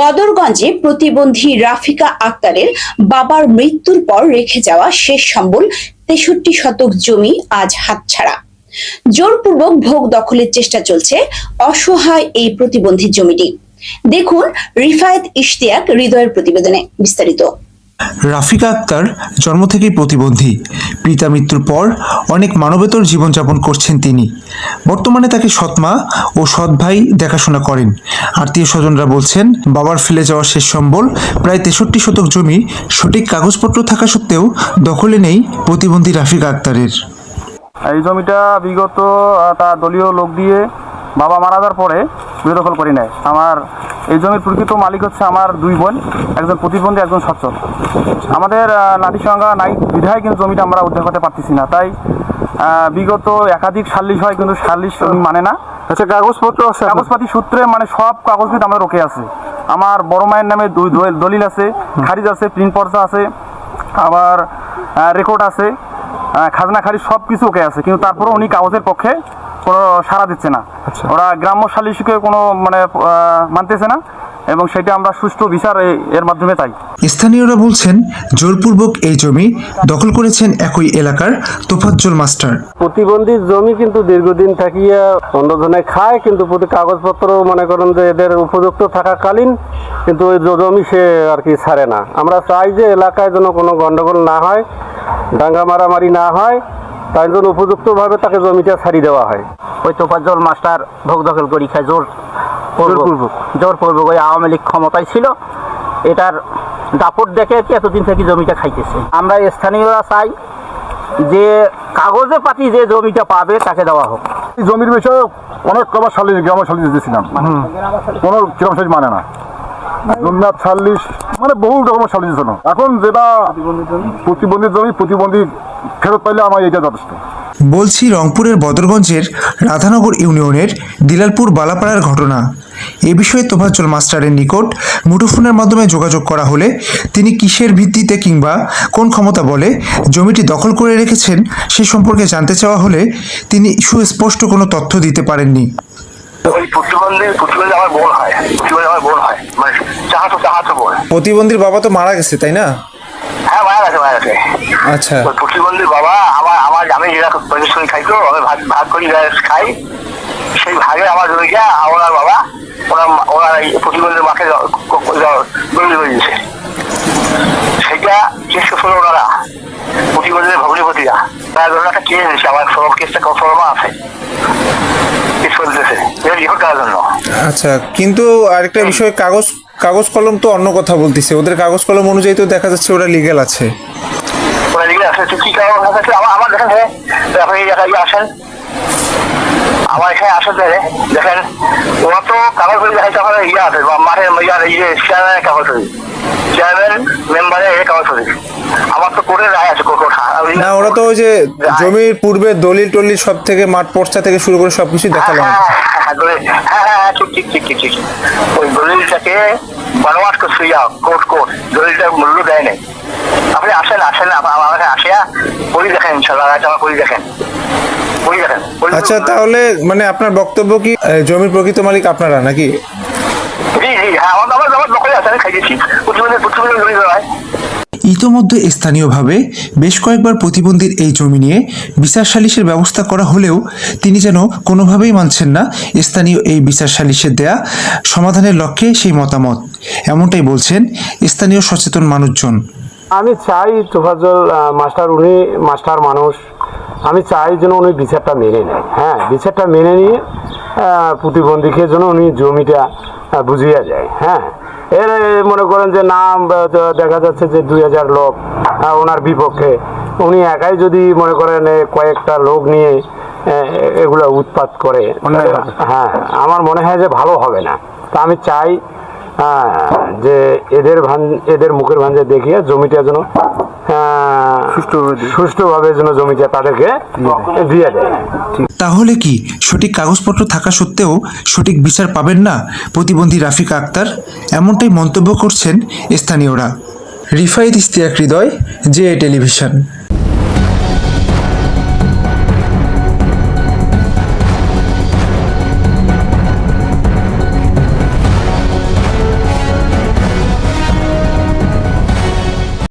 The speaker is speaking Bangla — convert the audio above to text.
বদরগঞ্জে প্রতিবন্ধী রাফিকা আক্তারের বাবার মৃত্যুর পর রেখে যাওয়া শেষ সম্বল তেষট্টি শতক জমি আজ হাতছাড়া। জোরপূর্বক ভোগ দখলের চেষ্টা চলছে অসহায় এই প্রতিবন্ধী জমিটি। দেখুন রিফায়েত ইশতিয়াক হৃদয়ের প্রতিবেদনে বিস্তারিত। রাফিকা আক্তার জন্ম থেকেই প্রতিবন্ধী। পিতা মৃত্যুর পর অনেক মানবেতর জীবনযাপন করছেন তিনি। বর্তমানে তাকে সৎমা ও সৎ ভাই দেখাশোনা করেন। আত্মীয় স্বজনরা বলছেন, বাবার ফেলে যাওয়া শেষ সম্বল, প্রায় তেষট্টি শতক জমি, সঠিক কাগজপত্র থাকা সত্ত্বেও দখলে নেই প্রতিবন্ধী রাফিকা আক্তারের। এই জমিটা বিগত তার দলীয় লোক দিয়ে বাবা মারা যাওয়ার পরে বেদখল করে নেয়। আমার এই জমির প্রকৃত মালিক হচ্ছে আমার দুই বোন একজন প্রতিবন্ধী একজন সচ্ছল আমাদের সংখ্যা নাই বিধায় কিন্তু জমিটা আমরা উদ্ধার করতে পারতেছি না। তাই বিগত একাধিক সাল্লিশ হয় কিন্তু সাল্লিশ মানে না। আচ্ছা কাগজপত্র আছে কাগজপাতি সূত্রে মানে সব কাগজপত্র আমাদের ওকে আছে। আমার বড় মায়ের নামে দুই দলিল আছে খারিজ আছে প্রিন্ট পর্চা আছে আবার রেকর্ড আছে খাজনা খারিজ সব কিছু ওকে আছে। কিন্তু তারপরে উনি কাগজের পক্ষে কোনো সাড়া দিচ্ছে না। আচ্ছা। ওরা গ্রাম্য সালিশকে কোনো মানে মানতেছে না এবং সেটা আমরা সুষ্ঠু বিচার এর মাধ্যমে চাই। স্থানীয়রা বলছেন জোরপূর্বক এই জমি দখল করেছেন একই এলাকার তোফাজ্জল মাস্টার। প্রতিবন্ধী জমি কিন্তু দীর্ঘদিন থাকিয়া অন্যজনে খায় কিন্তু প্রতি কাগজপত্র মনে করেন যে এদের উপযুক্ত থাকাকালীন কিন্তু ওই জমি সে আর কি ছাড়ে না। আমরা চাই যে এলাকায় যেন কোনো গন্ডগোল না হয় দাঙ্গা মারামারি না হয় তাই জন্য উপযুক্তভাবে তাকে জমিটা ছাড়িয়ে দেওয়া হয়। ওই তোফাজ্জল মাস্টার ভোগ দখল করি খায় জোর জোরপূর্বক। জোরপূর্বক ওই আওয়ামী লীগ ক্ষমতায় ছিল। এটার দাপট দেখে কি এতদিন থেকে জমিটা খাইতেছে। আমরা স্থানীয়রা চাই যে কাগজে পাতি যে জমিটা পাবে তাকে দেওয়া হোক। জমির বিষয়ে অনেক কবার সালিশ গ্রাম সালিশ দিয়েছিলাম কোনো গ্রাম সালিশ মানে না। জমিনাথ সাল্লিশ মানে বহু রকমের সালিশ দিয়েছিল এখন যেটা প্রতিবন্ধী জমি, প্রতিবন্ধী ফেরত পাইলে আমার এটা যথেষ্ট। বলছি রংপুরের বদরগঞ্জের রাধানগর ইউনিয়নের দিলালপুর বালাপাড়ার ঘটনা। এ বিষয়ে তোফাজ্জল মাস্টারের নিকট মুঠোফোনের মাধ্যমে যোগাযোগ করা হলে তিনি কিসের ভিত্তিতে কিংবা কোন ক্ষমতা বলে জমিটি দখল করে রেখেছেন সে সম্পর্কে জানতে চাওয়া হলে তিনি সুস্পষ্ট কোনো তথ্য দিতে পারেননি। ওই প্রতিবন্ধী প্রতিবন্ধী আমার বোন হয় বোন হয় মানে বোন প্রতিবন্ধীর বাবা তো মারা গেছে, তাই না? হ্যাঁ গেছে বাবা আমার আমি যেটা পরিশ্রম খাইতো আমি ভাগ ভাগ করি খাই সেই ভাগে আমার জমিটা ওনার বাবা ওনার ওনার এই প্রতিবন্ধী মাকে কেস ওনারা আমার কেসটা আছে কেস আচ্ছা কিন্তু আরেকটা বিষয় কাগজ কাগজ কলম তো অন্য কথা বলতেছে। ওদের কাগজ কলম অনুযায়ী তো দেখা যাচ্ছে ওরা লিগেল আছে। ওরা তো কি কারণ আছে আমার আমার দেখেন হ্যাঁ আপনি এই জায়গায় আসেন। আমার এখানে আসেন তাহলে দেখেন ওরা তো কাগজ বই দেখাইতে ওখানে ইয়ে আছে মাঠের ইয়ার ইয়ে চেয়ারম্যানের কাগজ বই চেয়ারম্যান মেম্বারের এই কাগজ বই আমার তো কোর্টের রায় আছে কোর্ট না ওরা তো ওই যে জমির পূর্বে দলিল টলিল সব থেকে মাঠ পর্চা থেকে শুরু করে সবকিছু দেখালাম হ্যাঁ হ্যাঁ, হ্যাঁ, হ্যাঁ ঠিক ঠিক ঠিক ঠিক ঠিক। ওই দলিলটাকে বানোয়াট করছে কোর্ট কোর্ট। মূল্য দেয় নাই। আপনি আসেন আসেন আমার কাছে আসিয়া পড়ি দেখেন ইনশাল্লাহ আমার পড়ি দেখেন। আচ্ছা তাহলে মানে আপনার বক্তব্য কি জমির প্রকৃত মালিক আপনারা নাকি? জি জি হ্যাঁ আমার আমার আমার দখলে আছে আমি খাইয়েছি। প্রতিবন্ধী প্রতিবন্ধী দলিল হয়। ইতোমধ্যে স্থানীয়ভাবে বেশ কয়েকবার প্রতিবন্ধীর এই জমি নিয়ে বিচার সালিশের ব্যবস্থা করা হলেও তিনি যেন কোনোভাবেই মানছেন না, স্থানীয় এই বিচার সালিশের দেয়া সমাধানের লক্ষ্যে সেই মতামত। এমনটাই বলছেন স্থানীয় সচেতন মানুষজন। আমি চাই তোফাজল মাস্টার, উনি মাস্টার মানুষ। আমি চাই যেন উনি বিচারটা মেনে নেয়। হ্যাঁ বিচারটা মেনে নিয়ে প্রতিবন্ধীকে যেন উনি জমিটা বুঝিয়ে যায়। হ্যাঁ এর মনে করেন যে নাম দেখা যাচ্ছে যে দুই হাজার লোক ওনার বিপক্ষে। উনি একাই যদি মনে করেন কয়েকটা লোক নিয়ে এগুলো উৎপাত করে হ্যাঁ আমার মনে হয় যে ভালো হবে না। তা আমি চাই হ্যাঁ যে এদের ভান এদের মুখের ভাঞ্জে দেখিয়ে জমিটা যেন সুষ্ঠুভাবে যেন জমিটা তাদেরকে দিয়ে দেয়। তাহলে কি সঠিক কাগজপত্র থাকা সত্ত্বেও সঠিক বিচার পাবেন না প্রতিবন্ধী রাফিকা আক্তার? এমনটাই মন্তব্য করছেন স্থানীয়রা। Rifaid Istiak Hridoy J television.